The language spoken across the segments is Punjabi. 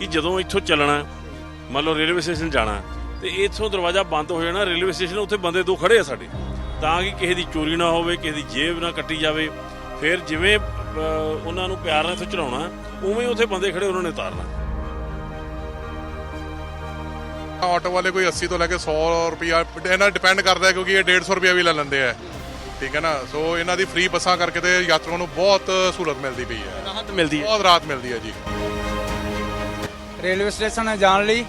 ਕਿ ਜਦੋਂ ਇੱਥੋਂ ਚੱਲਣਾ ਮੰਨ ਲਓ ਰੇਲਵੇ ਸਟੇਸ਼ਨ ਜਾਣਾ ਤੇ ਇੱਥੋਂ ਦਰਵਾਜ਼ਾ ਬੰਦ ਹੋ ਜਾਣਾ ਰੇਲਵੇ ਸਟੇਸ਼ਨ ਉੱਥੇ ਬੰਦੇ ਦੋ ਖੜੇ ਆ ਸਾਡੇ। ਤਾਂ ਕਿ ਕਿਸੇ ਦੀ ਚੋਰੀ ਨਾ ਹੋਵੇ ਕਿਸੇ ਦੀ ਜੇਬ ਨਾ ਕੱਟੀ ਜਾਵੇ ਫਿਰ ਜਿਵੇਂ ਉਹਨਾਂ ਨੂੰ ਪਿਆਰ ਨਾਲ ਇੱਥੇ ਚੜਾਉਣਾ ਉਵੇਂ ਉੱਥੇ ਬੰਦੇ ਖੜੇ ਉਹਨਾਂ ਨੇ ਉਤਾਰਨਾ। ਆਟੋ ਵਾਲੇ ਕੋਈ 80 ਤੋਂ ਲੈ ਕੇ 100 ਰੁਪਿਆ ਇਹਨਾਂ ਡਿਪੈਂਡ ਕਰਦਾ ਹੈ ਕਿਉਂਕਿ ਇਹ 150 ਰੁਪਿਆ ਵੀ ਲੈ ਲੈਂਦੇ ਆ। ਠੀਕ ਹੈ ਨਾ? ਸੋ ਇਹਨਾਂ ਦੀ ਫ੍ਰੀ ਬੱਸਾਂ ਕਰਕੇ ਤੇ ਯਾਤਰੀਆਂ ਨੂੰ ਬਹੁਤ ਸਹੂਲਤ ਮਿਲਦੀ ਪਈ ਹੈ। ਰਾਹਤ ਮਿਲਦੀ ਹੈ। ਬਹੁਤ ਰਾਹਤ ਮਿਲਦੀ ਹੈ ਜੀ। ਰੇਲਵੇ ਸਟੇਸ਼ਨ ਜਾਣ ਲਈ।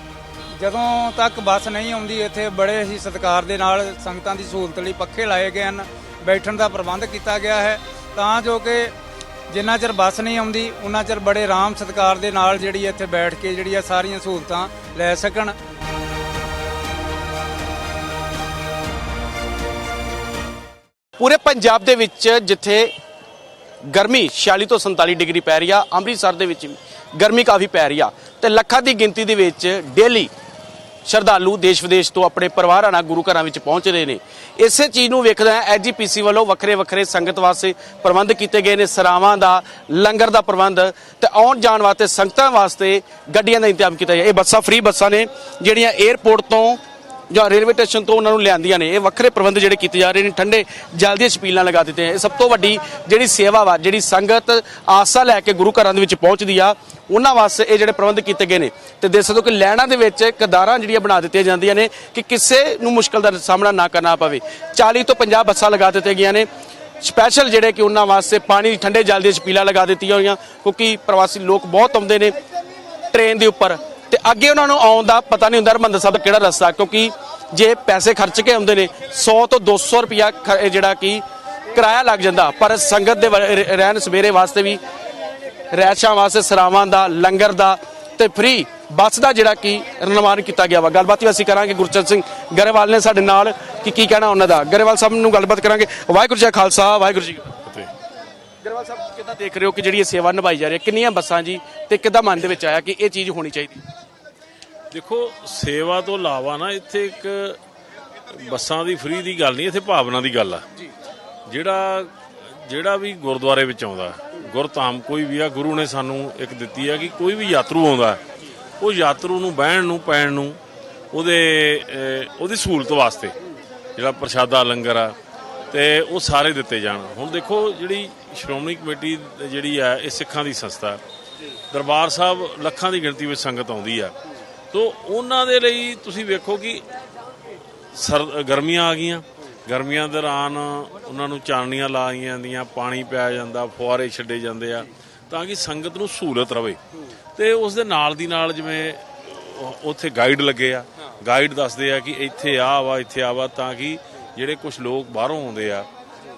ਜਦੋਂ ਤੱਕ ਬੱਸ ਨਹੀਂ ਆਉਂਦੀ, ਇੱਥੇ ਬੜੇ ਹੀ ਸਤਿਕਾਰ ਦੇ ਨਾਲ ਸੰਗਤਾਂ ਦੀ ਸਹੂਲਤ ਲਈ ਪੱਖੇ ਲਾਏ ਗਏ ਹਨ, ਬੈਠਣ ਦਾ ਪ੍ਰਬੰਧ ਕੀਤਾ ਗਿਆ ਹੈ। ਤਾਂ ਜੋ ਕਿ ਜਿੰਨਾ ਚਿਰ ਬੱਸ ਨਹੀਂ ਆਉਂਦੀ ਉਹਨਾਂ ਚਿਰ ਬੜੇ ਆਰਾਮ ਸਤਿਕਾਰ ਦੇ ਨਾਲ ਜਿਹੜੀ ਇੱਥੇ ਬੈਠ ਕੇ ਜਿਹੜੀ ਆ ਸਾਰੀਆਂ ਸਹੂਲਤਾਂ ਲੈ ਸਕਣ। ਪੂਰੇ ਪੰਜਾਬ ਦੇ ਵਿੱਚ ਜਿੱਥੇ ਗਰਮੀ 46 ਤੋਂ 47 ਡਿਗਰੀ ਪੈ ਰਹੀ ਆ, ਅੰਮ੍ਰਿਤਸਰ ਦੇ ਵਿੱਚ ਗਰਮੀ ਕਾਫੀ ਪੈ ਰਹੀ ਆ। ਤੇ ਲੱਖਾਂ ਦੀ ਗਿਣਤੀ ਦੇ ਵਿੱਚ ਡੇਲੀ ਸ਼ਰਧਾਲੂ ਦੇਸ਼ ਵਿਦੇਸ਼ ਤੋਂ ਆਪਣੇ ਪਰਿਵਾਰਾਂ ਨਾਲ ਗੁਰੂ ਘਰਾਂ ਵਿੱਚ ਪਹੁੰਚ ਰਹੇ ਨੇ। ਇਸੇ ਚੀਜ਼ ਨੂੰ ਵੇਖਦਾ ਹੈ ਐਜੀਪੀਸੀ ਵੱਲੋਂ ਵੱਖਰੇ ਵੱਖਰੇ ਸੰਗਤ ਵਾਸਤੇ ਪ੍ਰਬੰਧ ਕੀਤੇ ਗਏ ਨੇ, ਸਰਾਵਾਂ ਦਾ, ਲੰਗਰ ਦਾ ਪ੍ਰਬੰਧ ਤੇ ਆਉਣ ਜਾਣ ਵਾਸਤੇ ਸੰਗਤਾਂ ਵਾਸਤੇ ਗੱਡੀਆਂ ਦਾ ਇੰਤਜ਼ਾਮ ਕੀਤਾ ਗਿਆ। ਇਹ ਬੱਸਾਂ, ਫ੍ਰੀ ਬੱਸਾਂ ਨੇ ਜਿਹੜੀਆਂ 에ਅਰਪੋਰਟ ਤੋਂ ਜਾਂ ਰੇਲਵੇ ਸਟੇਸ਼ਨ ਤੋਂ ਉਹਨਾਂ ਨੂੰ ਲਿਆਂਦੀਆਂ ਨੇ। ਇਹ ਵੱਖਰੇ ਪ੍ਰਬੰਧ ਜਿਹੜੇ ਕੀਤੇ ਜਾ ਰਹੇ ਨੇ, ਠੰਡੇ ਜਲ ਦੀਆਂ ਛਪੀਲਾਂ ਲਗਾ ਦਿੱਤੇ ਆ ਇਹ ਸਭ ਤੋਂ ਵੱਡੀ ਜਿਹੜੀ ਸੇਵਾ ਵਾ, ਜਿਹੜੀ ਸੰਗਤ ਆਸਾ ਲੈ ਕੇ ਗੁਰੂ ਘਰਾਂ ਦੇ ਵਿੱਚ ਪਹੁੰਚਦੀ ਆ, ਉਹਨਾਂ ਵਾਸਤੇ ਇਹ ਜਿਹੜੇ ਪ੍ਰਬੰਧ ਕੀਤੇ ਗਏ ਨੇ। ਤੇ ਦੇਖ ਸਕਦੇ ਹੋ ਕਿ ਲੈਣਾ ਦੇ ਵਿੱਚ ਕਦਾਰਾਂ ਜਿਹੜੀਆਂ ਬਣਾ ਦਿੱਤੀਆਂ ਜਾਂਦੀਆਂ ਨੇ ਕਿ ਕਿਸੇ ਨੂੰ ਮੁਸ਼ਕਲ ਦਾ ਸਾਹਮਣਾ ਨਾ ਕਰਨਾ ਪਵੇ। 40 ਤੋਂ 50 ਬੱਸਾਂ ਲਗਾ ਦਿੱਤੀਆਂ ਗਈਆਂ ਨੇ। ਸਪੈਸ਼ਲ ਜਿਹੜੇ ਕਿ ਉਹਨਾਂ ਵਾਸਤੇ ਪਾਣੀ ਠੰਡੇ ਜਲ ਦੀਆਂ ਛਪੀਲਾਂ ਲਗਾ ਦਿੱਤੀਆਂ ਹੋਈਆਂ, ਕਿਉਂਕਿ ਪ੍ਰਵਾਸੀ ਲੋਕ ਬਹੁਤ ਆਉਂਦੇ ਨੇ ਟ੍ਰੇਨ ਦੇ ਉੱਪਰ। ਤੇ ਅੱਗੇ ਉਹਨਾਂ ਨੂੰ ਆਉਣ ਦਾ ਪਤਾ ਨਹੀਂ ਹੁੰਦਾ ਹਰਮੰਦਰ ਸਾਹਿਬ ਦਾ ਕਿਹੜਾ ਰਸਤਾ ਕਿਉਂਕਿ ਜੇ ਪੈਸੇ ਖਰਚ ਕੇ ਆਉਂਦੇ ਨੇ 100 ਤੋਂ 200 ਰੁਪਿਆ ਜਿਹੜਾ ਕਿ ਕਿਰਾਇਆ ਲੱਗ ਜਾਂਦਾ। ਪਰ ਸੰਗਤ ਦੇ ਰਹਿਣ ਸਵੇਰੇ ਵਾਸਤੇ ਵੀ ਰਹਿਸ਼ਾਂ ਵਾਸਤੇ ਸਰਾਵਾਂ ਦਾ ਲੰਗਰ ਦਾ ਤੇ ਫ੍ਰੀ ਬੱਸ ਦਾ ਜਿਹੜਾ ਕਿ ਨਿਰਮਾਣ ਕੀਤਾ ਗਿਆ ਵਾ। ਗੱਲਬਾਤ ਵੀ ਅਸੀਂ ਕਰਾਂਗੇ ਗੁਰਚਰਨ ਸਿੰਘ ਗਰੇਵਾਲ ਨੇ ਸਾਡੇ ਨਾਲ ਕਿ ਕੀ ਕਹਿਣਾ ਉਹਨਾਂ ਦਾ। ਗਰੇਵਾਲ ਸਾਹਿਬ ਨੂੰ ਗੱਲਬਾਤ ਕਰਾਂਗੇ। ਵਾਹਿਗੁਰੂ ਜੀ ਖਾਲਸਾ ਵਾਹਿਗੁਰੂ ਜੀ ਗਰੇਵਾਲ ਸਾਹਿਬ ਕਿੱਦਾਂ ਦੇਖ ਰਹੇ ਹੋ ਕਿ ਜਿਹੜੀ ਇਹ ਸੇਵਾ ਨਿਭਾਈ ਜਾ ਰਹੀ ਹੈ? ਕਿੰਨੀਆਂ ਬੱਸਾਂ ਜੀ ਤੇ ਕਿੱਦਾਂ ਮਨ ਦੇ ਵਿੱਚ ਆਇਆ ਕਿ ਇਹ ਚੀਜ਼ ਹੋਣੀ ਚਾਹੀਦੀ? ਦੇਖੋ ਸੇਵਾ ਤੋਂ ਇਲਾਵਾ ਨਾ ਇੱਥੇ ਇੱਕ ਬੱਸਾਂ ਦੀ ਫ੍ਰੀ ਦੀ ਗੱਲ ਨਹੀਂ ਇੱਥੇ ਭਾਵਨਾ ਦੀ ਗੱਲ ਆ। ਜਿਹੜਾ ਜਿਹੜਾ ਵੀ ਗੁਰਦੁਆਰੇ ਵਿੱਚ ਆਉਂਦਾ ਗੁਰਧਾਮ ਕੋਈ ਵੀ ਆ ਗੁਰੂ ਨੇ ਸਾਨੂੰ ਇੱਕ ਦਿੱਤੀ ਆ ਕਿ ਕੋਈ ਵੀ ਯਾਤਰੂ ਆਉਂਦਾ ਉਹ ਯਾਤਰੂ ਨੂੰ ਬਹਿਣ ਨੂੰ ਪੈਣ ਨੂੰ ਉਹਦੇ ਉਹਦੀ ਸਹੂਲਤ ਵਾਸਤੇ ਜਿਹੜਾ ਪ੍ਰਸ਼ਾਦਾ ਲੰਗਰ ਆ ਤੇ ਉਹ ਸਾਰੇ ਦਿੱਤੇ ਜਾਣ। ਹੁਣ ਦੇਖੋ ਜਿਹੜੀ ਸ਼੍ਰੋਮਣੀ ਕਮੇਟੀ ਜਿਹੜੀ ਆ ਇਹ ਸਿੱਖਾਂ ਦੀ ਸੰਸਥਾ ਦਰਬਾਰ ਸਾਹਿਬ ਲੱਖਾਂ ਦੀ ਗਿਣਤੀ ਵਿੱਚ ਸੰਗਤ ਆਉਂਦੀ ਆ। ਤੋ ਉਹਨਾਂ ਦੇ ਲਈ ਤੁਸੀਂ ਵੇਖੋ ਕਿ ਸਰ ਗਰਮੀਆਂ ਆ ਗਈਆਂ। ਗਰਮੀਆਂ ਦੌਰਾਨ ਉਹਨਾਂ ਨੂੰ ਚਾਨਣੀਆਂ ਲਾਈਆਂ ਜਾਂਦੀਆਂ, ਪਾਣੀ ਪਿਆ ਜਾਂਦਾ ਫੁਆਰੇ ਛੱਡੇ ਜਾਂਦੇ ਆ, ਤਾਂ ਕਿ ਸੰਗਤ ਨੂੰ ਸਹੂਲਤ ਰਵੇ। ਤੇ ਉਸ ਦੇ ਨਾਲ ਦੀ ਨਾਲ ਜਿਵੇਂ ਉੱਥੇ ਗਾਈਡ ਲੱਗੇ ਆ। ਗਾਈਡ ਦੱਸਦੇ ਆ ਕਿ ਇੱਥੇ ਆ ਵਾ, ਇੱਥੇ ਆ ਵਾ, ਤਾਂ ਕਿ ਜਿਹੜੇ ਕੁਝ ਲੋਕ ਬਾਹਰੋਂ ਆਉਂਦੇ ਆ,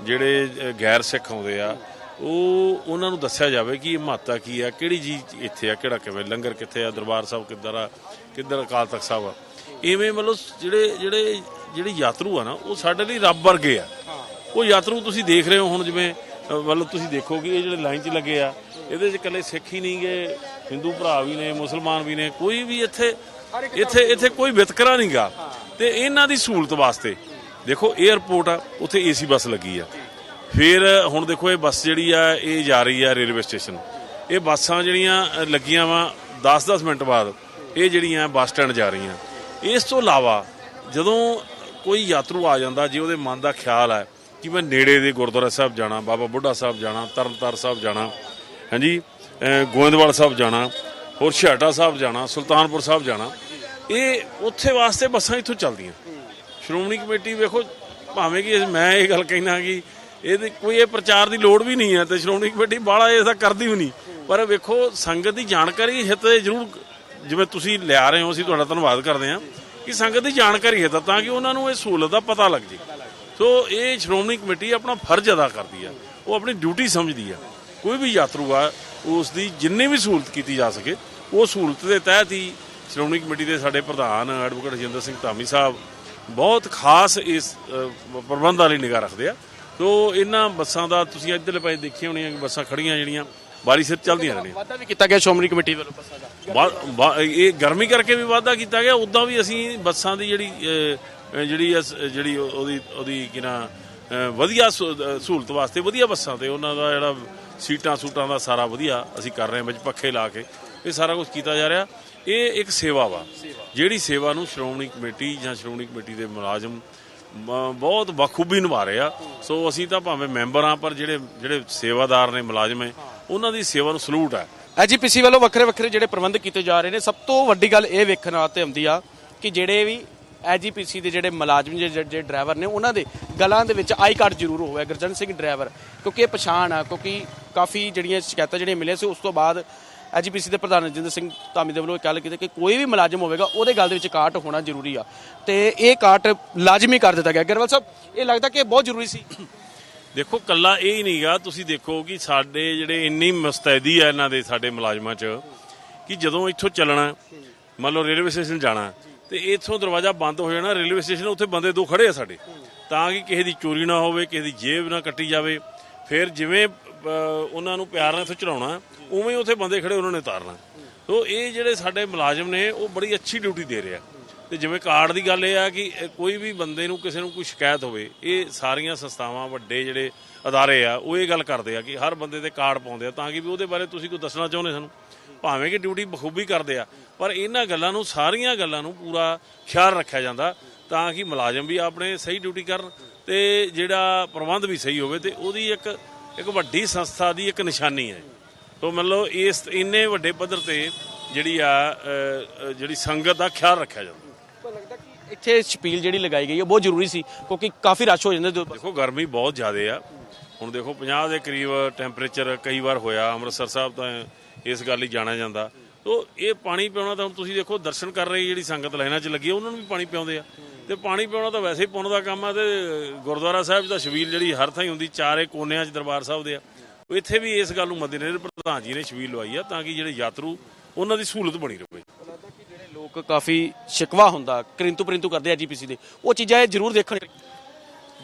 ਜਿਹੜੇ ਗੈਰ ਸਿੱਖ ਆਉਂਦੇ ਆ, ਉਹ ਉਹਨਾਂ ਨੂੰ ਦੱਸਿਆ ਜਾਵੇ ਕਿ ਇਹ ਮਹੱਤਤਾ ਕੀ ਆ, ਕਿਹੜੀ ਚੀਜ਼ ਇੱਥੇ ਆ, ਕਿਹੜਾ ਕਿਵੇਂ, ਲੰਗਰ ਕਿੱਥੇ ਆ, ਦਰਬਾਰ ਸਾਹਿਬ ਕਿੱਧਰ ਆ ਕਿੱਧਰ ਅਕਾਲ ਤਖਤ ਸਾਹਿਬ ਆ। ਇਵੇਂ ਮਤਲਬ ਜਿਹੜੇ ਜਿਹੜੇ ਜਿਹੜੇ ਯਾਤਰੂ ਆ ਨਾ, ਉਹ ਸਾਡੇ ਲਈ ਰੱਬ ਵਰਗੇ ਆ। ਉਹ ਯਾਤਰੂ ਤੁਸੀਂ ਦੇਖ ਰਹੇ ਹੋ ਹੁਣ ਜਿਵੇਂ ਮਤਲਬ ਤੁਸੀਂ ਦੇਖੋ ਕਿ ਇਹ ਜਿਹੜੇ ਲਾਈਨ 'ਚ ਲੱਗੇ ਆ, ਇਹਦੇ 'ਚ ਇਕੱਲੇ ਸਿੱਖ ਹੀ ਨਹੀਂ ਗਏ, ਹਿੰਦੂ ਭਰਾ ਵੀ ਨੇ, ਮੁਸਲਮਾਨ ਵੀ ਨੇ, ਕੋਈ ਵੀ ਇੱਥੇ ਇੱਥੇ ਇੱਥੇ ਕੋਈ ਵਿਤਕਰਾ ਨਹੀਂਗਾ ਤੇ ਇਹਨਾਂ ਦੀ ਸਹੂਲਤ ਵਾਸਤੇ, ਦੇਖੋ 에ਅਰਪੋਰਟ ਆ, ਉੱਥੇ ਏਸੀ ਬੱਸ ਲੱਗੀ ਆ। ਫਿਰ ਹੁਣ ਦੇਖੋ ਇਹ ਬੱਸ ਜਿਹੜੀ ਆ, ਇਹ ਜਾ ਰਹੀ ਆ ਰੇਲਵੇ ਸਟੇਸ਼ਨ ਇਹ ਬੱਸਾਂ ਜਿਹੜੀਆਂ ਲੱਗੀਆਂ ਵਾ 10-10 ਮਿੰਟ ਬਾਅਦ ਇਹ ਜਿਹੜੀਆਂ ਬੱਸ ਸਟੈਂਡ ਜਾ ਰਹੀਆਂ, ਇਸ ਤੋਂ ਇਲਾਵਾ ਜਦੋਂ ਕੋਈ ਯਾਤਰੂ ਆ ਜਾਂਦਾ, ਜੇ ਉਹਦੇ ਮਨ ਦਾ ਖਿਆਲ ਹੈ ਕਿ ਮੈਂ ਨੇੜੇ ਦੇ ਗੁਰਦੁਆਰਾ ਸਾਹਿਬ ਜਾਣਾ, ਬਾਬਾ ਬੁੱਢਾ ਸਾਹਿਬ ਜਾਣਾ ਤਰਨਤਾਰ ਸਾਹਿਬ ਜਾਣਾ, ਹਾਂਜੀ ਗੋਇੰਦਵਾਲ ਸਾਹਿਬ ਜਾਣਾ, ਹੋਰ ਛਿਆਟਾ ਸਾਹਿਬ ਜਾਣਾ, ਸੁਲਤਾਨਪੁਰ ਸਾਹਿਬ ਜਾਣਾ, ਇਹ ਉੱਥੇ ਵਾਸਤੇ ਬੱਸਾਂ ਇੱਥੋਂ ਚੱਲਦੀਆਂ। ਸ਼੍ਰੋਮਣੀ ਕਮੇਟੀ ਵੇਖੋ, ਭਾਵੇਂ ਕਿ ਮੈਂ ਇਹ ਗੱਲ ਕਹਿਣਾ ਕਿ ਇਹਦੇ ਕੋਈ ਇਹ ਪ੍ਰਚਾਰ ਦੀ ਲੋੜ ਵੀ ਨਹੀਂ ਹੈ ਤੇ ਸ਼੍ਰੋਮਣੀ ਕਮੇਟੀ ਬਾਹਲਾ ਇਹਦਾ ਕਰਦੀ ਵੀ ਨਹੀਂ। ਪਰ ਵੇਖੋ, ਸੰਗਤ ਦੀ ਜਾਣਕਾਰੀ ਹਿੱਤ ਜ਼ਰੂਰ ਜਿਵੇਂ ਤੁਸੀਂ ਲਿਆ ਰਹੇ ਹੋ ਅਸੀਂ ਤੁਹਾਡਾ ਧੰਨਵਾਦ ਕਰਦੇ ਹਾਂ ਕਿ ਸੰਗਤ ਦੀ ਜਾਣਕਾਰੀ ਹੈ ਤਾਂ ਕਿ ਉਹਨਾਂ ਨੂੰ ਇਹ ਸਹੂਲਤ ਦਾ ਪਤਾ ਲੱਗ ਜੇ। ਸੋ ਇਹ ਸ਼੍ਰੋਮਣੀ ਕਮੇਟੀ ਆਪਣਾ ਫਰਜ਼ ਅਦਾ ਕਰਦੀ ਆ। ਉਹ ਆਪਣੀ ਡਿਊਟੀ ਸਮਝਦੀ ਆ। ਕੋਈ ਵੀ ਯਾਤਰੂ ਆ ਉਸ ਦੀ ਜਿੰਨੀ ਵੀ ਸਹੂਲਤ ਕੀਤੀ ਜਾ ਸਕੇ ਉਹ ਸਹੂਲਤ ਦੇ ਤਹਿਤ ਹੀ ਸ਼੍ਰੋਮਣੀ ਕਮੇਟੀ ਦੇ ਸਾਡੇ ਪ੍ਰਧਾਨ ਐਡਵੋਕੇਟ ਰਜਿੰਦਰ ਸਿੰਘ ਧਾਮੀ ਸਾਹਿਬ ਬਹੁਤ ਖਾਸ ਇਸ ਅ, ਪ੍ਰਬੰਧਾਂ ਲਈ ਨਿਗਾਹ ਰੱਖਦੇ ਆ। ਸੋ ਇਹਨਾਂ ਬੱਸਾਂ ਦਾ ਤੁਸੀਂ ਇੱਧਰਲੇ ਪਾਸੇ ਦੇਖੀਆਂ ਹੋਣੀਆਂ ਕਿ ਬੱਸਾਂ ਖੜੀਆਂ ਜਿਹੜੀਆਂ ਬਾਰੀ ਸਿਰ ਚੱਲਦੀਆਂ ਰਹਿੰਦੀਆਂ ਵਾਅਦਾ ਵੀ ਕੀਤਾ ਗਿਆ ਸ਼੍ਰੋਮਣੀ ਕਮੇਟੀ ਵੱਲੋਂ ਬੱਸਾਂ ਦਾ। ਵਾ- ਵਾ- ਇਹ ਗਰਮੀ ਕਰਕੇ ਵੀ ਵਾਅਦਾ ਕੀਤਾ ਗਿਆ ਉਦਾਂ ਵੀ ਅਸੀਂ ਬੱਸਾਂ ਦੀ ਜਿਹੜੀ ਅਹ, ਜਿਹੜੀ ਅਸ- ਜਿਹੜੀ ਉਹ- ਉਹਦੀ ਉਹਦੀ ਕਿਨਾ ਵਧੀਆ ਸਹੂ- ਅਹ, ਸਹੂਲਤ ਵਾਸਤੇ ਵਧੀਆ ਬੱਸਾਂ ਤੇ ਉਹਨਾਂ ਦਾ ਜਿਹੜਾ ਸੀਟਾਂ ਸੂਟਾਂ ਦਾ ਸਾਰਾ ਵਧੀਆ ਅਸੀਂ ਕਰ ਰਹੇ ਹਾਂ ਵਿੱਚ ਪੱਖੇ ਲਾ ਕੇ। ਇਹ ਸਾਰਾ ਕੁਝ ਕੀਤਾ ਜਾ ਰਿਹਾ। ਇਹ ਇੱਕ ਸੇਵਾ ਵਾ ਜਿਹੜੀ ਸੇਵਾ ਨੂੰ ਸ਼੍ਰੋਮਣੀ ਕਮੇਟੀ ਜਾਂ ਸ਼੍ਰੋਮਣੀ ਕਮੇਟੀ ਦੇ ਮੁਲਾਜ਼ਮ ਮ- ਬਹੁਤ ਬਖੂਬੀ ਨਿਭਾ ਰਹੇ ਆ। ਸੋ ਅਸੀਂ ਤਾਂ ਭਾਵੇਂ ਮੈਂਬਰ ਆ ਪਰ ਜਿਹੜੇ ਜਿਹੜੇ ਸੇਵਾਦਾਰ ਨੇ ਮੁਲਾਜ਼ਮ ਹੈ। ਉਹਨਾਂ ਦੀ ਸੇਵਾ ਨੂੰ ਸਲੂਟ ਹੈ। ਐਜੀਪੀਸੀ ਵੱਲੋਂ ਵੱਖਰੇ ਵੱਖਰੇ ਜਿਹੜੇ ਪ੍ਰਬੰਧ ਕੀਤੇ ਜਾ ਰਹੇ ਨੇ, ਸਭ ਤੋਂ ਵੱਡੀ ਗੱਲ ਇਹ ਵੇਖਣ ਆਤੇ ਆਉਂਦੀ ਆ ਕਿ ਜਿਹੜੇ ਵੀ ਐਜੀਪੀਸੀ ਦੇ ਜਿਹੜੇ ਮੁਲਾਜ਼ਮ ਜਿਹੜੇ ਡਰਾਈਵਰ ਨੇ, ਉਹਨਾਂ ਦੇ ਗਲਾਂ ਦੇ ਵਿੱਚ ਆਈ ਕਾਰਡ ਜ਼ਰੂਰ ਹੋਵੇ ਗੁਰਜਨ ਸਿੰਘ ਡਰਾਈਵਰ। ਕਿਉਂਕਿ ਇਹ ਪਛਾਣ ਆ, ਕਿਉਂਕਿ ਕਾਫੀ ਜਿਹੜੀਆਂ ਸ਼ਿਕਾਇਤਾਂ ਜਿਹੜੀਆਂ ਮਿਲੀਆਂ ਸੀ, ਉਸ ਤੋਂ ਬਾਅਦ ਐਜੀਪੀਸੀ ਦੇ ਪ੍ਰਧਾਨ ਰਜਿੰਦਰ ਸਿੰਘ ਧਾਮੀ ਦੇ ਵੱਲੋਂ ਗੱਲ ਕੀਤੀ ਕਿ ਕੋਈ ਵੀ ਮੁਲਾਜ਼ਮ ਹੋਵੇਗਾ, ਉਹਦੇ ਗੱਲ ਦੇ ਵਿੱਚ ਕਾਟ ਹੋਣਾ ਜ਼ਰੂਰੀ ਆ। ਤੇ ਇਹ ਕਾਟ ਲਾਜ਼ਮੀ ਕਰ ਦਿੱਤਾ ਗਿਆ। ਗਰਵਲ ਸਾਹਿਬ, ਇਹ ਲੱਗਦਾ ਕਿ ਬਹੁਤ ਜ਼ਰੂਰੀ ਸੀ। ਦੇਖੋ, ਕੱਲਾ ਇਹ ਹੀ ਨਹੀਂਗਾ, ਤੁਸੀਂ ਦੇਖੋ ਕਿ ਸਾਡੇ ਜਿਹੜੇ ਇੰਨੀ ਮੁਸਤੈਦੀ ਆ ਇਹਨਾਂ ਦੇ ਸਾਡੇ ਮੁਲਾਜ਼ਮਾਂ 'ਚ, ਕਿ ਜਦੋਂ ਇੱਥੋਂ ਚੱਲਣਾ, ਮੰਨ ਲਓ ਰੇਲਵੇ ਸਟੇਸ਼ਨ ਜਾਣਾ, ਤੇ ਇੱਥੋਂ ਦਰਵਾਜ਼ਾ ਬੰਦ ਹੋ ਜਾਣਾ, ਰੇਲਵੇ ਸਟੇਸ਼ਨ ਉੱਥੇ ਬੰਦੇ ਦੋ ਖੜੇ ਆ ਸਾਡੇ। ਤਾਂ ਕਿ ਕਿਸੇ ਦੀ ਚੋਰੀ ਨਾ ਹੋਵੇ, ਕਿਸੇ ਦੀ ਜੇਬ ਨਾ ਕੱਟੀ ਜਾਵੇ, ਫਿਰ ਜਿਵੇਂ ਉਹਨਾਂ ਨੂੰ ਪਿਆਰ ਨਾਲ ਇੱਥੋਂ ਚੜਾਉਣਾ ਉਵੇਂ ਉੱਥੇ ਬੰਦੇ ਖੜੇ, ਉਹਨਾਂ ਨੇ ਉਤਾਰਨਾ। ਸੋ ਇਹ ਜਿਹੜੇ ਸਾਡੇ ਮੁਲਾਜ਼ਮ ਨੇ, ਉਹ ਬੜੀ ਅੱਛੀ ਡਿਊਟੀ ਦੇ ਰਹੇ ਆ। ਤੇ ਜਿਵੇਂ ਕਾਰਡ ਦੀ ਗੱਲ ਇਹ ਆ ਕਿ ਕੋਈ ਵੀ ਬੰਦੇ ਨੂੰ ਕਿਸੇ ਨੂੰ ਕੋਈ ਸ਼ਿਕਾਇਤ ਹੋਵੇ, ਇਹ ਸਾਰੀਆਂ ਸੰਸਥਾਵਾਂ ਵੱਡੇ ਜਿਹੜੇ ਅਦਾਰੇ ਆ, ਉਹ ਇਹ ਗੱਲ ਕਰਦੇ ਆ ਕਿ ਹਰ ਬੰਦੇ ਦੇ ਕਾਰਡ ਪਾਉਂਦੇ ਆ ਤਾਂ ਕਿ ਵੀ ਉਹਦੇ ਬਾਰੇ ਤੁਸੀਂ ਕੋਈ ਦੱਸਣਾ ਚਾਹੁੰਦੇ ਸਾਨੂੰ। ਭਾਵੇਂ ਕਿ ਡਿਊਟੀ ਬਖੂਬੀ ਕਰਦੇ ਆ, ਪਰ ਇਹਨਾਂ ਗੱਲਾਂ ਨੂੰ, ਸਾਰੀਆਂ ਗੱਲਾਂ ਨੂੰ ਪੂਰਾ ਖਿਆਲ ਰੱਖਿਆ ਜਾਂਦਾ ਤਾਂ ਕਿ ਮੁਲਾਜ਼ਮ ਵੀ ਆਪਣੇ ਸਹੀ ਡਿਊਟੀ ਕਰਨ ਤੇ ਜਿਹੜਾ ਪ੍ਰਬੰਧ ਵੀ ਸਹੀ ਹੋਵੇ ਤੇ ਉਹਦੀ ਇੱਕ ਇੱਕ ਵੱਡੀ ਸੰਸਥਾ ਦੀ ਇੱਕ ਨਿਸ਼ਾਨੀ ਹੈ। ਤੋ ਮਤਲਬ ਇਸ, ਇੰਨੇ ਵੱਡੇ ਪੱਧਰ ਤੇ ਜਿਹੜੀ ਆ ਜਿਹੜੀ ਸੰਗਤ ਦਾ ਖਿਆਲ ਰੱਖਿਆ ਜਾਂਦਾ। ਇੱਥੇ ਛਪੀਲ ਜਿਹੜੀ ਲਗਾਈ ਗਈ ਹੈ ਬਹੁਤ ਜ਼ਰੂਰੀ ਸੀ ਕਿਉਂਕਿ ਕਾਫੀ ਰਸ਼ ਹੋ ਜਾਂਦਾ ਜਦੋਂ ਦੇਖੋ ਗਰਮੀ ਬਹੁਤ ਜ਼ਿਆਦਾ ਆ। ਹੁਣ ਦੇਖੋ 50 ਦੇ ਕਰੀਬ ਟੈਂਪਰੇਚਰ ਕਈ ਵਾਰ ਹੋਇਆ ਅੰਮ੍ਰਿਤਸਰ ਸਾਹਿਬ ਤਾਂ ਇਸ ਗੱਲ ਲਈ ਜਾਣਿਆ ਜਾਂਦਾ। ਤੋ ਇਹ ਪਾਣੀ ਪਿਆਉਣਾ ਤਾਂ ਹੁਣ ਤੁਸੀਂ ਦੇਖੋ ਦਰਸ਼ਨ ਕਰ ਰਹੀ ਜਿਹੜੀ ਸੰਗਤ ਲਾਈਨਾਂ 'ਚ ਲੱਗੀ ਆ, ਉਹਨਾਂ ਨੂੰ ਵੀ ਪਾਣੀ ਪਿਆਉਂਦੇ ਆ। ਤੇ ਪਾਣੀ ਪਿਆਉਣਾ ਤਾਂ ਵੈਸੇ ਹੀ ਪੁੰਨ ਦਾ ਕੰਮ ਆ ਤੇ ਗੁਰਦੁਆਰਾ ਸਾਹਿਬ 'ਚ ਤਾਂ ਛਬੀਲ ਜਿਹੜੀ ਹਰ ਥਾਂ ਹੀ ਹੁੰਦੀ ਚਾਰੇ ਕੋਨਿਆਂ 'ਚ ਦਰਬਾਰ ਸਾਹਿਬ ਦੇ ਆ। ਇੱਥੇ ਵੀ ਇਸ ਗੱਲ ਨੂੰ ਮੱਦੇਨਜ਼ਰ ਪ੍ਰਧਾਨ ਜੀ ਨੇ ਛਬੀਲ ਲਵਾਈ ਆ ਤਾਂ ਕਿ ਜਿਹੜੇ ਯਾਤਰੂ ਉਹਨਾਂ ਦੀ ਸਹੂਲਤ ਬਣੀ ਰਹੇ। ਲੋਕ ਕਾਫੀ ਸ਼ਿਕਵਾ ਹੁੰਦਾ, ਕਰਿੰਤੂ ਪਰਿੰਤੂ ਕਰਦੇ ਆ ਜੀਪੀਸੀ ਦੇ। ਉਹ ਚੀਜ਼ਾਂ ਇਹ ਜ਼ਰੂਰ ਦੇਖਣ।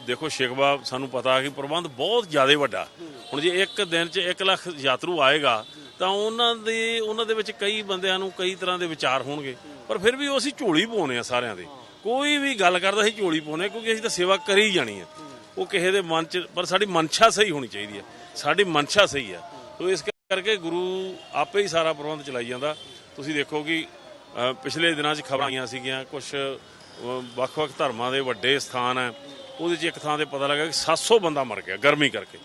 ਦੇਖੋ, ਸ਼ਿਕਵਾ ਸਾਨੂੰ ਪਤਾ ਕਿ ਪ੍ਰਬੰਧ ਬਹੁਤ ਜ਼ਿਆਦਾ ਵੱਡਾ। ਹੁਣ ਜੇ ਇੱਕ ਦਿਨ 'ਚ 1 ਲੱਖ ਯਾਤਰੂ ਆਏਗਾ, ਤਾਂ ਉਹਨਾਂ ਦੇ ਉਹਨਾਂ ਦੇ ਵਿੱਚ ਕਈ ਬੰਦਿਆਂ ਨੂੰ ਕਈ ਤਰ੍ਹਾਂ ਦੇ ਵਿਚਾਰ ਹੋਣਗੇ। ਪਰ ਫਿਰ ਵੀ ਉਹ ਅਸੀਂ ਝੋਲੀ ਪਾਉਨੇ ਆ ਸਾਰਿਆਂ ਦੇ। ਕੋਈ ਵੀ ਗੱਲ ਕਰਦਾ, ਅਸੀਂ ਝੋਲੀ ਪਾਉਨੇ ਕਿਉਂਕਿ ਅਸੀਂ ਤਾਂ ਸੇਵਾ ਕਰੀ ਹੀ ਜਾਣੀ ਹੈ ਉਹ ਕਿਸੇ ਦੇ ਮਨ 'ਚ, ਪਰ ਸਾਡੀ ਮਨਸ਼ਾ ਸਹੀ ਹੋਣੀ ਚਾਹੀਦੀ ਹੈ ਸਾਡੀ ਮਨਸ਼ਾ ਸਹੀ ਹੈ ਤੋ ਇਸ ਕਰਕੇ ਗੁਰੂ ਆਪੇ ਹੀ ਸਾਰਾ ਪ੍ਰਬੰਧ ਚਲਾਈ ਜਾਂਦਾ। ਤੁਸੀਂ ਦੇਖੋ ਕਿ ਪਿਛਲੇ ਦਿਨਾਂ 'ਚ ਖਬਰਾਂ ਆਈਆਂ ਸੀਗੀਆਂ ਕੁਝ ਵੱਖ-ਵੱਖ ਧਰਮਾਂ ਦੇ ਵੱਡੇ ਸਥਾਨ ਹੈ ਉਹਦੇ 'ਚ ਇੱਕ ਥਾਂ ਤੇ ਪਤਾ ਲੱਗਾ ਕਿ 700 ਬੰਦਾ ਮਰ ਗਿਆ ਗਰਮੀ ਕਰਕੇ।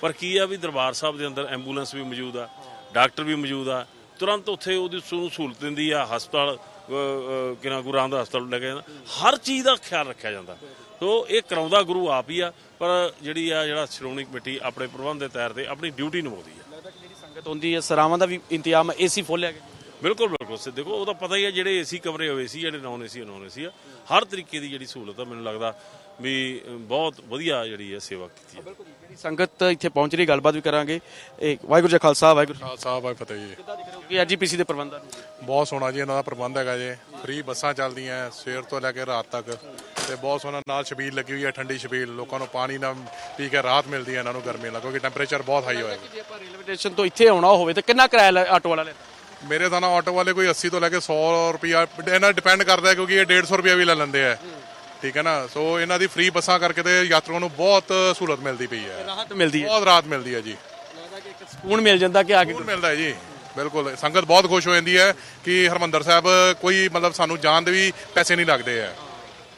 ਪਰ ਕੀ ਆ ਵੀ ਦਰਬਾਰ ਸਾਹਿਬ ਦੇ ਅੰਦਰ ਐਂਬੂਲੈਂਸ ਵੀ ਮੌਜੂਦ ਆ ਡਾਕਟਰ ਵੀ ਮੌਜੂਦ ਆ ਤੁਰੰਤ ਉੱਥੇ ਉਹਦੀ ਸਹੂਲਤ ਦਿੰਦੀ ਆ ਹਸਪਤਾਲ ਕਿਨਾ ਗੁਰੂ ਰਾਮਦਾਸ ਹਸਪਤਾਲ ਲੈ ਕੇ ਜਾਂਦਾ ਹਰ ਚੀਜ਼ ਦਾ ਖਿਆਲ ਰੱਖਿਆ ਜਾਂਦਾ। ਸੋ ਇਹ ਕਰਾਉਂਦਾ ਗੁਰੂ ਆਪ ਹੀ ਆ ਪਰ ਜਿਹੜੀ ਆ ਜਿਹੜਾ ਸ਼੍ਰੋਮਣੀ ਕਮੇਟੀ ਆਪਣੇ ਪ੍ਰਬੰਧ ਦੇ ਤਹਿਤ ਤੇ ਆਪਣੀ ਡਿਊਟੀ ਨਿਭਾਉਂਦੀ ਆ। ਲੱਗਦਾ ਕਿ ਜਿਹੜੀ ਸੰਗਤ ਹੁੰਦੀ ਹੈ ਸਰਾਵਾਂ ਦਾ ਵੀ ਇੰਤਜ਼ਾਮ ਏਸੀ ਫੁੱਲ ਹੈਗਾ ਬਿਲਕੁਲ। ਬਿਲਕੁਲ ਸੇ ਦੇਖੋ ਉਹਦਾ ਪਤਾ ਹੀ ਹੈ ਜਿਹੜੇ ਏਸੀ ਕਮਰੇ ਹੋਏ ਸੀ ਜਿਹੜੇ ਨਾਨ ਏਸੀ ਨਾਨ ਏਸੀ ਆ ਹਰ ਤਰੀਕੇ ਦੀ ਜਿਹੜੀ ਸਹੂਲਤ ਆ ਮੈਨੂੰ ਲੱਗਦਾ ਵੀ ਬਹੁਤ ਵਧੀਆ ਜਿਹੜੀ ਹੈ ਸੇਵਾ ਕੀਤੀ ਹੈ ਜਿਹੜੀ ਸੰਗਤ ਇੱਥੇ ਪਹੁੰਚ ਰਹੀ ਗੱਲਬਾਤ ਵੀ ਕਰਾਂਗੇ। ਇਹ ਵਾਹਿਗੁਰੂ ਜੀ ਖਾਲਸਾ ਵਾਹਿਗੁਰੂ ਖਾਲਸਾ ਵਾਹਿ ਫਤਿਹ ਜੀ। ਕਿੱਦਾਂ ਦਿਖ ਰਹੇ ਹੋ ਕਿ ਐਜੀਪੀਸੀ ਦੇ ਪ੍ਰਬੰਧਾਂ ਨੂੰ ਬਹੁਤ ਸੋਹਣਾ ਜੀ ਇਹਨਾਂ ਦਾ ਪ੍ਰਬੰਧ ਹੈਗਾ ਜੀ। ਫ੍ਰੀ ਬੱਸਾਂ ਚੱਲਦੀਆਂ ਹੈ, ਸਵੇਰ ਤੋਂ ਲੈ ਕੇ ਰਾਤ ਤੱਕ। ਤੇ ਬਹੁਤ ਸੋਹਣਾ ਨਾਲ ਛਬੀਲ ਲੱਗੀ ਹੋਈ ਹੈ ਠੰਡੀ ਛਬੀਲ। ਲੋਕਾਂ ਨੂੰ ਪਾਣੀ ਨਾਲ ਪੀ ਕੇ ਰਾਹਤ ਮਿਲਦੀ ਹੈ ਇਹਨਾਂ ਨੂੰ ਗਰਮੀ ਨਾਲ ਕਿਉਂਕਿ ਟੈਂਪਰੇਚਰ ਬਹੁਤ ਹਾਈ ਹੋਏਗਾ ਜੇ ਆਪਾਂ ਰੇਲਵੇ ਸਟੇਸ਼ਨ ਤੋਂ ਇੱਥੇ ਆਉਣਾ ਹੋਵੇ ਤਾਂ ਕਿੰਨਾ ਕਿਰਾਇਆ ਆਟੋ ਵਾਲਾ ਲੈਂਦਾ? ਮੇਰੇ ਤਾਂ ਨਾ ਆਟੋ ਵਾਲੇ ਕੋਈ 80 ਤੋਂ ਲੈ ਕੇ 100 ਰੁਪਿਆ ਇਹਨਾਂ ਡਿਪੈਂਡ ਕਰਦਾ ਕਿਉਂਕਿ ਇਹ 150 ਰੁਪਿਆ ਵੀ ਲੈ ਲੈਂਦੇ ਆ। ਠੀਕ ਹੈ ਨਾ? ਸੋ ਇਹਨਾਂ ਦੀ ਫ੍ਰੀ ਬੱਸਾਂ ਕਰਕੇ ਤੇ ਯਾਤਰੂਆਂ ਨੂੰ ਬਹੁਤ ਸਹੂਲਤ ਮਿਲਦੀ ਪਈ ਹੈ। ਰਾਹਤ ਮਿਲਦੀ ਹੈ। ਬਹੁਤ ਰਾਹਤ ਮਿਲਦੀ ਹੈ ਜੀ। ਲੱਗਦਾ ਕਿ ਇੱਕ ਸਕੂਨ ਮਿਲ ਜਾਂਦਾ ਕਿ ਆ ਕੇ ਸਕੂਨ ਮਿਲਦਾ ਹੈ ਜੀ। ਬਿਲਕੁਲ। ਸੰਗਤ ਬਹੁਤ ਖੁਸ਼ ਹੋ ਜਾਂਦੀ ਹੈ ਕਿ ਹਰਮੰਦਰ ਸਾਹਿਬ ਕੋਈ ਮਤਲਬ ਸਾਨੂੰ ਜਾਣ ਦੇ ਵੀ ਪੈਸੇ ਨਹੀਂ ਲੱਗਦੇ ਹੈ।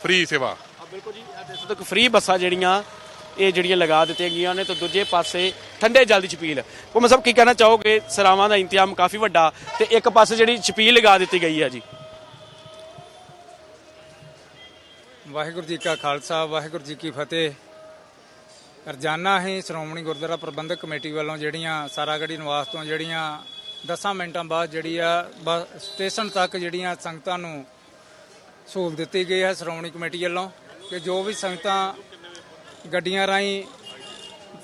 ਫ੍ਰੀ ਸੇਵਾ। ਆ ਬਿਲਕੁਲ ਜੀ। ਇਹ ਦੇਖ ਫ੍ਰੀ ਬੱਸਾਂ ਜਿਹੜੀਆਂ ਇਹ ਜਿਹੜੀਆਂ ਲਗਾ ਦਿੱਤੀਆਂ ਗਈਆਂ ਨੇ, ਤੇ ਦੂਜੇ ਪਾਸੇ ਠੰਡੇ ਜਲ ਦੀ ਛਪੀਲ। ਉਹ ਮੈਂ ਸਭ ਕੀ ਕਹਿਣਾ ਚਾਹੋਗੇ, ਸਰਾਵਾਂ ਦਾ ਇੰਤਜ਼ਾਮ ਕਾਫੀ ਵੱਡਾ ਤੇ ਇੱਕ ਪਾਸੇ ਜਿਹੜੀ ਛਪੀਲ ਲਗਾ ਦਿੱਤੀ ਗਈ ਹੈ ਜੀ। ਵਾਹਿਗੁਰੂ ਜੀ ਕਾ ਖਾਲਸਾ, ਵਾਹਿਗੁਰੂ ਜੀ ਕੀ ਫਤਿਹ। ਰੋਜ਼ਾਨਾ ਹੀ ਸ਼੍ਰੋਮਣੀ ਗੁਰਦੁਆਰਾ ਪ੍ਰਬੰਧਕ ਕਮੇਟੀ ਵੱਲੋਂ ਜਿਹੜੀਆਂ ਸਾਰਾਗੜੀ ਨਿਵਾਸ ਤੋਂ ਜਿਹੜੀਆਂ 10 ਮਿੰਟਾਂ ਬਾਅਦ ਜਿਹੜੀ ਆ ਬੱਸ ਸਟੇਸ਼ਨ ਤੱਕ ਜਿਹੜੀਆਂ ਸੰਗਤਾਂ ਨੂੰ ਸਹੂਲਤ ਦਿੱਤੀ ਗਈ ਹੈ ਸ਼੍ਰੋਮਣੀ ਕਮੇਟੀ ਵੱਲੋਂ, ਕਿ ਜੋ ਵੀ ਸੰਗਤਾਂ ਗੱਡੀਆਂ ਰਾਹੀਂ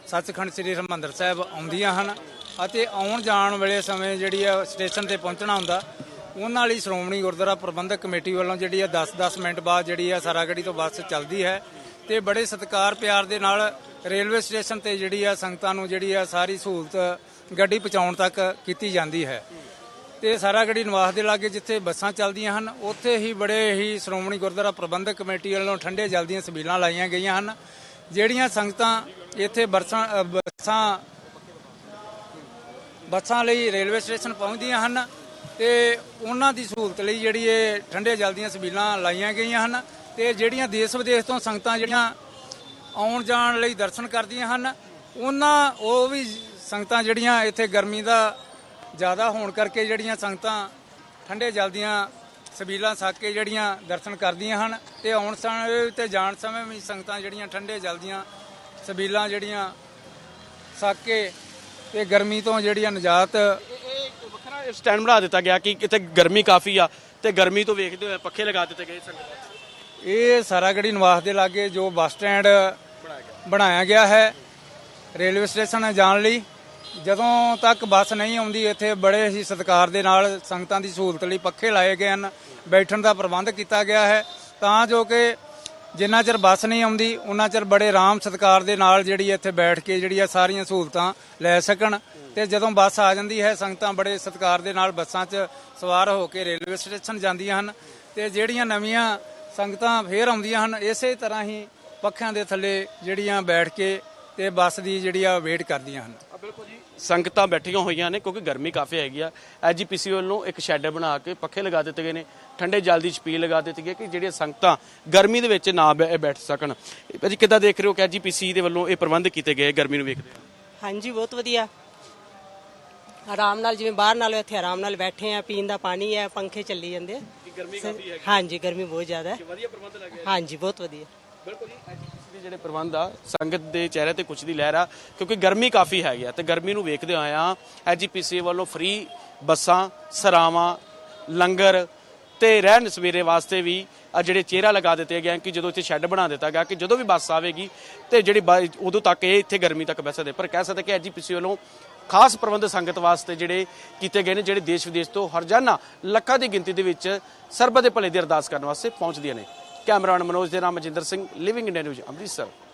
ਸੱਚਖੰਡ ਸ੍ਰੀ ਹਰਿਮੰਦਰ ਸਾਹਿਬ ਆਉਂਦੀਆਂ ਹਨ ਅਤੇ ਆਉਣ ਜਾਣ ਵੇਲੇ ਸਮੇਂ ਜਿਹੜੀ ਆ ਸਟੇਸ਼ਨ ਤੇ ਪਹੁੰਚਣਾ ਹੁੰਦਾ, ਉਹਨਾਂ ਲਈ ਸ਼੍ਰੋਮਣੀ ਗੁਰਦੁਆਰਾ ਪ੍ਰਬੰਧਕ ਕਮੇਟੀ ਵੱਲੋਂ ਜਿਹੜੀ ਆ 10-10 ਮਿੰਟ ਬਾਅਦ ਜਿਹੜੀ ਆ ਸਾਰਾਗੜੀ ਤੋਂ ਬੱਸ ਚੱਲਦੀ ਹੈ ਤੇ ਬੜੇ ਸਤਿਕਾਰ ਪਿਆਰ ਦੇ ਨਾਲ ਰੇਲਵੇ ਸਟੇਸ਼ਨ ਤੇ ਜਿਹੜੀ ਆ ਸੰਗਤਾਂ ਨੂੰ ਜਿਹੜੀ ਆ ਸਾਰੀ ਸਹੂਲਤ ਗੱਡੀ ਪਹੁੰਚਾਉਣ ਤੱਕ ਕੀਤੀ ਜਾਂਦੀ ਹੈ। ਤੇ ਸਾਰਾਗੜੀ ਨਿਵਾਸ ਦੇ ਲਾਗੇ ਜਿੱਥੇ ਬੱਸਾਂ ਚੱਲਦੀਆਂ ਹਨ, ਉੱਥੇ ਹੀ ਬੜੇ ਹੀ ਸ਼੍ਰੋਮਣੀ ਗੁਰਦੁਆਰਾ ਪ੍ਰਬੰਧਕ ਕਮੇਟੀ ਵੱਲੋਂ ਠੰਡੇ ਜਲ ਦੀਆਂ ਸਬੀਲਾਂ ਲਾਈਆਂ ਗਈਆਂ ਹਨ ਜਿਹੜੀਆਂ ਸੰਗਤਾਂ ਇੱਥੇ ਬਰਸਾਂ ਬੱਸਾਂ ਬੱਸਾਂ ਲਈ ਰੇਲਵੇ ਸਟੇਸ਼ਨ ਪਹੁੰਚਦੀਆਂ ਹਨ ਤੇ ਉਹਨਾਂ ਦੀ ਸਹੂਲਤ ਲਈ ਜਿਹੜੀ ਇਹ ਠੰਡੇ ਜਲ ਦੀਆਂ ਸਬੀਲਾਂ ਲਾਈਆਂ ਗਈਆਂ ਹਨ ਤੇ ਜਿਹੜੀਆਂ ਦੇਸ਼ ਵਿਦੇਸ਼ ਤੋਂ ਸੰਗਤਾਂ ਜਿਹੜੀਆਂ ਆਉਣ ਜਾਣ ਲਈ ਦਰਸ਼ਨ ਕਰਦੀਆਂ ਹਨ, ਉਹਨਾਂ, ਉਹ ਵੀ ਸੰਗਤਾਂ ਜਿਹੜੀਆਂ ਇੱਥੇ ਗਰਮੀ ਦਾ ਜ਼ਿਆਦਾ ਹੋਣ ਕਰਕੇ ਜਿਹੜੀਆਂ ਸੰਗਤਾਂ ਠੰਡੇ ਜਲ ਦੀਆਂ ਸਬੀਲਾਂ ਛਕ ਕੇ ਜਿਹੜੀਆਂ ਦਰਸ਼ਨ ਕਰਦੀਆਂ ਹਨ ਤੇ ਆਉਣ ਸਮੇਂ ਤੇ ਜਾਣ ਸਮੇਂ ਵੀ ਸੰਗਤਾਂ ਜਿਹੜੀਆਂ ਠੰਡੇ ਜਲ ਦੀਆਂ ਸਬੀਲਾਂ ਜਿਹੜੀਆਂ ਛਕ ਕੇ ਤੇ ਗਰਮੀ ਤੋਂ ਜਿਹੜੀਆਂ ਨਿਜਾਤ ਵੱਖਰਾ ਸਟੈਂਡ ਬਣਾ ਦਿੱਤਾ ਗਿਆ ਕਿ ਇੱਥੇ ਗਰਮੀ ਕਾਫੀ ਆ ਤੇ ਗਰਮੀ ਤੋਂ ਵੇਖਦੇ ਹੋਏ ਪੱਖੇ ਲਗਾ ਦਿੱਤੇ ਗਏ ਸੰਗਤ ਇਹ ਸਾਰਾਗੜੀ ਨਿਵਾਸ ਦੇ ਲਾਗੇ ਜੋ ਬੱਸ ਸਟੈਂਡ ਬਣਾਇਆ ਗਿਆ ਹੈ ਰੇਲਵੇ ਸਟੇਸ਼ਨ ਜਾਣ ਲਈ। ਜਦੋਂ ਤੱਕ ਬੱਸ ਨਹੀਂ ਆਉਂਦੀ, ਇੱਥੇ ਬੜੇ ਹੀ ਸਤਿਕਾਰ ਦੇ ਨਾਲ ਸੰਗਤਾਂ ਦੀ ਸਹੂਲਤ ਲਈ ਪੱਖੇ ਲਾਏ ਗਏ ਹਨ, ਬੈਠਣ ਦਾ ਪ੍ਰਬੰਧ ਕੀਤਾ ਗਿਆ ਹੈ। ਤਾਂ ਜੋ ਕਿ ਜਿੰਨਾ ਚਿਰ ਬੱਸ ਨਹੀਂ ਆਉਂਦੀ ਉਹਨਾਂ ਚਿਰ ਬੜੇ ਆਰਾਮ ਸਤਿਕਾਰ ਦੇ ਨਾਲ ਜਿਹੜੀ ਇੱਥੇ ਬੈਠ ਕੇ ਜਿਹੜੀ ਆ ਸਾਰੀਆਂ ਸਹੂਲਤਾਂ ਲੈ ਸਕਣ। ਤੇ ਜਦੋਂ ਬੱਸ ਆ ਜਾਂਦੀ ਹੈ, ਸੰਗਤਾਂ ਬੜੇ ਸਤਿਕਾਰ ਦੇ ਨਾਲ ਬੱਸਾਂ 'ਚ ਸਵਾਰ ਹੋ ਕੇ ਰੇਲਵੇ ਸਟੇਸ਼ਨ ਜਾਂਦੀਆਂ ਹਨ। ਤੇ ਜਿਹੜੀਆਂ ਨਵੀਆਂ ਸੰਗਤਾਂ ਫੇਰ ਆਉਂਦੀਆਂ ਹਨ, ਇਸੇ ਤਰ੍ਹਾਂ ਹੀ ਪੱਖਿਆਂ ਦੇ ਥੱਲੇ ਜਿਹੜੀਆਂ ਬੈਠ ਕੇ ਤੇ ਬੱਸ ਦੀ ਜਿਹੜੀ ਆ ਵੇਟ ਕਰਦੀਆਂ ਹਨ। ਬਿਲਕੁਲ ਜੀ। ਸੰਗਤਾਂ ਬੈਠੀਆਂ ਹੋਈਆਂ ਨੇ ਕਿਉਂਕਿ ਗਰਮੀ ਕਾਫੀ ਹੈਗੀ ਆ। ਐਜੀਪੀਸੀ ਵੱਲੋਂ ਇੱਕ ਸ਼ੈੱਡ ਬਣਾ ਕੇ ਪੱਖੇ ਲਗਾ ਦਿੱਤੇ ਗਏ ਨੇ। ਠੰਡੇ ਜਲ ਦੀ ਛਪੀਲ ਲਗਾ ਦਿੱਤੀ ਗਈ ਕਿ ਜਿਹੜੀਆਂ ਸੰਗਤਾਂ ਗਰਮੀ ਦੇ ਵਿੱਚ ਨਾ ਬੈਠ ਸਕਣ। ਭਾਜੀ ਕਿੱਦਾਂ ਦੇਖ ਰਹੇ ਹੋ ਕਿ ਐਜੀਪੀਸੀ ਦੇ ਵੱਲੋਂ ਇਹ ਪ੍ਰਬੰਧ ਕੀਤੇ ਗਏ ਗਰਮੀ ਨੂੰ ਵੇਖਦੇ ਹਾਂਜੀ ਬਹੁਤ ਵਧੀਆ। ਆਰਾਮ ਨਾਲ ਜਿਵੇਂ ਬਾਹਰ ਨਾਲੋਂ ਇੱਥੇ ਆਰਾਮ ਨਾਲ ਬੈਠੇ ਆ ਪੀਣ ਦਾ ਪਾਣੀ ਹੈ ਪੰਖੇ ਚੱਲੀ ਜਾਂਦੇ ਆ। ਗਰਮੀ ਕਾਫੀ ਹੈਗੀ। ਹਾਂਜੀ ਗਰਮੀ ਬਹੁਤ ਜ਼ਿਆਦਾ ਹੈ। ਵਧੀਆ ਪ੍ਰਬੰਧ ਲੱਗਿਆ ਹਾਂਜੀ ਬਹੁਤ ਵਧੀਆ। ਬਿਲਕੁਲ ਜੀ ਐਜੀਪੀਸੀ ਦੇ ਜਿਹੜੇ ਪ੍ਰਬੰਧ ਆ, ਸੰਗਤ ਦੇ ਚਿਹਰੇ ਤੇ ਕੁਝ ਦੀ ਲਹਿਰ ਆ, ਕਿਉਂਕਿ ਗਰਮੀ ਕਾਫੀ ਹੈਗੀ ਆ ਤੇ ਗਰਮੀ ਨੂੰ ਵੇਖਦੇ ਹੋਇਆ ਐਜੀਪੀਸੀ ਵੱਲੋਂ ਫ੍ਰੀ ਬੱਸਾਂ, ਸਰਾਵਾਂ, ਲੰਗਰ ਤੇ ਰਹਿਣ ਸਵੇਰੇ ਵਾਸਤੇ ਵੀ ਆ ਜਿਹੜੇ ਚਿਹਰਾ ਲਗਾ ਦਿੱਤੇ ਗਏ ਕਿ ਜਦੋਂ ਇੱਥੇ ਸ਼ੈੱਡ ਬਣਾ ਦਿੱਤਾ ਗਿਆ ਕਿ ਜਦੋਂ ਵੀ ਬੱਸ ਆਵੇਗੀ ਤੇ ਜਿਹੜੀ ਬ- ਉਦੋਂ ਤੱਕ ਇਹ ਇੱਥੇ ਗਰਮੀ ਤੱਕ ਬਹਿ ਸਕਦੇ ਪਰ ਕਹਿ ਸਕਦੇ ਕਿ ਐਜੀਪੀਸੀ ਵੱਲੋਂ ਖਾਸ ਪ੍ਰਬੰਧ ਸੰਗਤ ਵਾਸਤੇ ਜਿਹੜੇ ਕੀਤੇ ਗਏ ਨੇ, ਜਿਹੜੇ ਦੇਸ਼ ਵਿਦੇਸ਼ ਤੋਂ ਹਰਜਾਨਾ ਲੱਖਾਂ ਦੀ ਗਿਣਤੀ ਦੇ ਵਿੱਚ ਸਰਬਤ ਦੇ ਭਲੇ ਦੀ ਅਰਦਾਸ ਕਰਨ ਵਾਸਤੇ ਪਹੁੰਚਦੀਆਂ ਨੇ। ਕੈਮਰਾਮੈਨ ਮਨੋਜ ਦੇ ਨਾਮ Majinder Singh living India news Amritsar.